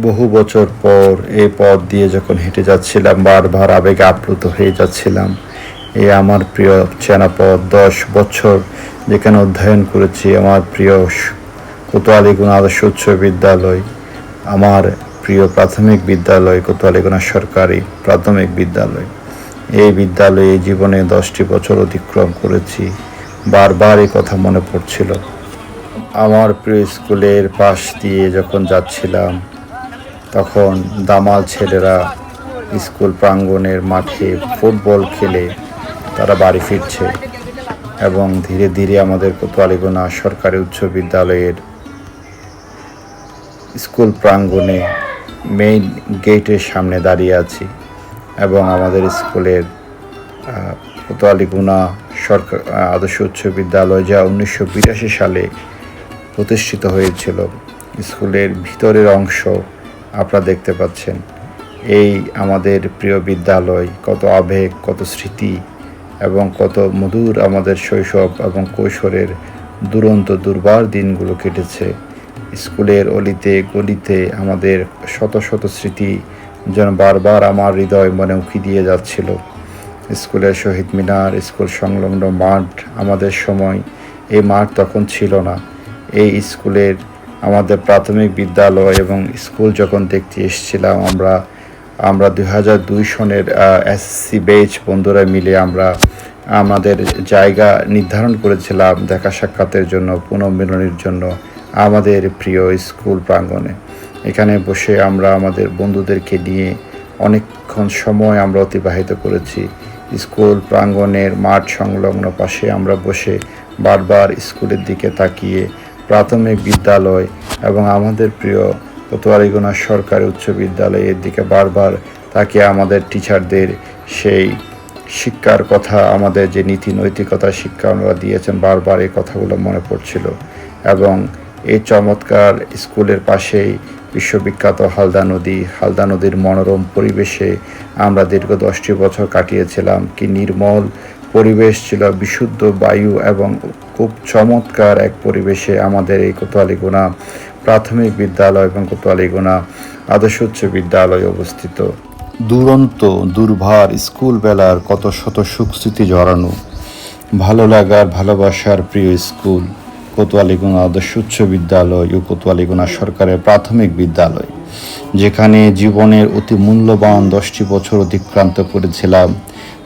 বহু বছর পর এই পথ দিয়ে যখন হেঁটে যাচ্ছিলাম, বারবার আবেগে আপ্লুত হয়ে যাচ্ছিলাম। এই আমার প্রিয় চেনা পথ দশ বছর যেখানে অধ্যয়ন করেছি, আমার প্রিয় কোতোয়ালিগুনা আদর্শ উচ্চ বিদ্যালয়, আমার প্রিয় প্রাথমিক বিদ্যালয় কোতোয়ালিগুনা সরকারি প্রাথমিক বিদ্যালয়। এই বিদ্যালয়ে জীবনে দশটি বছর অতিক্রম করেছি, বারবার এই কথা মনে পড়ছিল। আমার প্রিয় স্কুলের পাশ দিয়ে যখন যাচ্ছিলাম তখন দামাল ছেলেরা স্কুল প্রাঙ্গণের মাঠে ফুটবল খেলে তারা বাড়ি ফিরছে এবং ধীরে ধীরে আমাদের কোতোয়ালিগোনা সরকারি উচ্চ বিদ্যালয়ের স্কুল প্রাঙ্গণে মেইন গেটের সামনে দাঁড়িয়ে আছি এবং আমাদের স্কুলের কোতোয়ালিগুনা সরকার আদর্শ উচ্চ বিদ্যালয় যা উনিশশো বিরাশি সালে প্রতিষ্ঠিত হয়েছিল, স্কুলের ভিতরের অংশ আপনারা দেখতে পাচ্ছেন। এই আমাদের প্রিয় বিদ্যালয়, কত আবেগ, কত স্মৃতি এবং কত মধুর আমাদের শৈশব এবং কৈশোরের দুরন্ত, দুর্বার দিনগুলো কেটেছে। স্কুলের অলিতে, গলিতে আমাদের শত শত স্মৃতি যেন বারবার আমার হৃদয় মনে উঁকি দিয়ে যাচ্ছিল। স্কুলের শহীদ মিনার, স্কুল সংলগ্ন মাঠ, আমাদের সময় এই মাঠ তখন ছিল না। এই স্কুলের আমাদের প্রাথমিক বিদ্যালয় এবং স্কুল যখন দেখতে এসেছিলাম, আমরা আমরা দুই হাজার দুই সনের এসএসসি বেচ বন্ধুরা মিলে আমরা, আমাদের জায়গা নির্ধারণ করেছিলাম দেখা সাক্ষাতের জন্য, পুনর্মিলনের জন্য আমাদের প্রিয় স্কুল প্রাঙ্গণে। এখানে বসে আমরা আমাদের বন্ধুদেরকে নিয়ে অনেকক্ষণ সময় আমরা অতিবাহিত করেছি। স্কুল প্রাঙ্গণের মাঠ সংলগ্ন পাশে আমরা বসে বারবার স্কুলের দিকে তাকিয়ে প্রাথমিক বিদ্যালয় এবং আমাদের প্রিয় কোতোয়ালিগোনা সরকারি উচ্চ বিদ্যালয়ের দিকে বারবার তাকে আমাদের টিচারদের সেই শিক্ষার কথা, আমাদের যে নীতি নৈতিকতা শিক্ষা ওনারা দিয়েছেন বারবার এই কথাগুলো মনে পড়ছিল। এবং এই চমৎকার স্কুলের পাশেই বিশ্ববিখ্যাত হালদা নদী, হালদা নদীর মনোরম পরিবেশে আমরা দীর্ঘ দশটি বছর কাটিয়েছিলাম। কি নির্মল পরিবেশ ছিল বিশুদ্ধ বায়ু এবং খুব চমৎকার এক পরিবেশে আমাদের এই কোতোয়ালিগুনা প্রাথমিক বিদ্যালয় এবং কোতোয়ালিগুনা আদর্শ উচ্চ বিদ্যালয় অবস্থিত। দুরন্ত, দুর্ভার স্কুল বেলার কত শত সুখস্মৃতি জড়ানো। ভালো লাগার, ভালোবাসার প্রিয় স্কুল কোতোয়ালিগুনা আদর্শ উচ্চ বিদ্যালয় ও কোতোয়ালিগুনা সরকারের প্রাথমিক বিদ্যালয়, যেখানে জীবনের অতি মূল্যবান দশটি বছর অতিক্রান্ত করেছিলাম।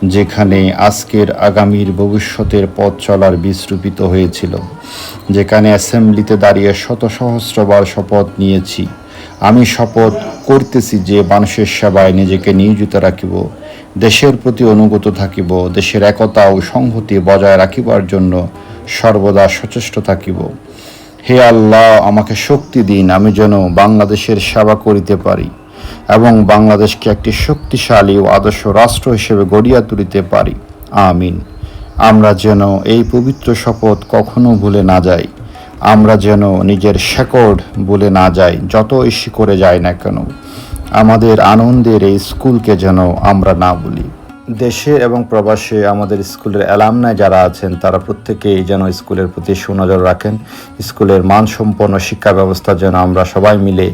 যেখানে আজকের আগামীর ভবিষ্যতের পথ চলার বিস্রূপিত হয়েছিল, যেখানে অ্যাসেম্বলিতে দাঁড়িয়ে শত সহস্রবার শপথ নিয়েছি। আমি শপথ করতেছি যে মানুষের সেবায় নিজেকে নিয়োজিত রাখিব, দেশের প্রতি অনুগত থাকিব, দেশের একতা ও সংহতি বজায় রাখিবার জন্য সর্বদা সচেষ্ট থাকিব। হে আল্লাহ, আমাকে শক্তি দিন, আমি যেন বাংলাদেশের সেবা করিতে পারি। এবং বাংলাদেশকে একটি শক্তিশালী ও আদর্শ রাষ্ট্র হিসেবে গড়িয়া তুলিতে পারি। আমিন। আমরা যেন এই পবিত্র শপথ কখনো ভুলে না যাই। আমরা যেন নিজের শেকড় ভুলে না যাই, যত ইস্যু করে যাই না কেন। আমাদের আনন্দের এই স্কুলকে যেন আমরা না বলি দেশে এবং প্রবাসে আমাদের স্কুলের অ্যালামনায় যারা আছেন, তারা প্রত্যেকেই যেন স্কুলের প্রতি সুনজর রাখেন। স্কুলের মানসম্পন্ন শিক্ষা ব্যবস্থা যেন আমরা সবাই মিলে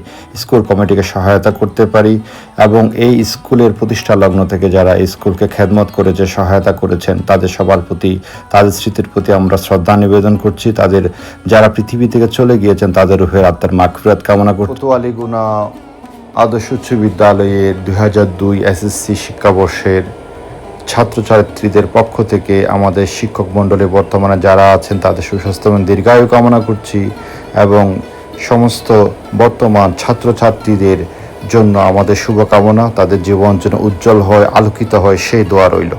স্কুল কমিটিকে সহায়তা করতে পারি এবং এই স্কুলের প্রতিষ্ঠা লগ্ন থেকে যারা স্কুলকে খেদমত করেছে, সহায়তা করেছেন, তাদের সবার প্রতি, তাদের স্মৃতির প্রতি আমরা শ্রদ্ধা নিবেদন করছি। তাদের যারা পৃথিবী থেকে চলে গিয়েছেন, তাদের রূপের আত্মার মাগফিরাত কামনা করছি। কোতোয়ালিগুনা আদর্শ উচ্চ বিদ্যালয়ের দুই হাজার দুই এসএসসি শিক্ষাবর্ষের ছাত্রছাত্রীদের পক্ষ থেকে আমাদের শিক্ষক মণ্ডলী বর্তমানে যারা আছেন, তাদের সুস্বাস্থ্য এবং দীর্ঘায়ু কামনা করছি এবং সমস্ত বর্তমান ছাত্রছাত্রীদের জন্য আমাদের শুভকামনা। তাদের জীবন যেন উজ্জ্বল হয়, আলোকিত হয়, সেই দোয়া রইল।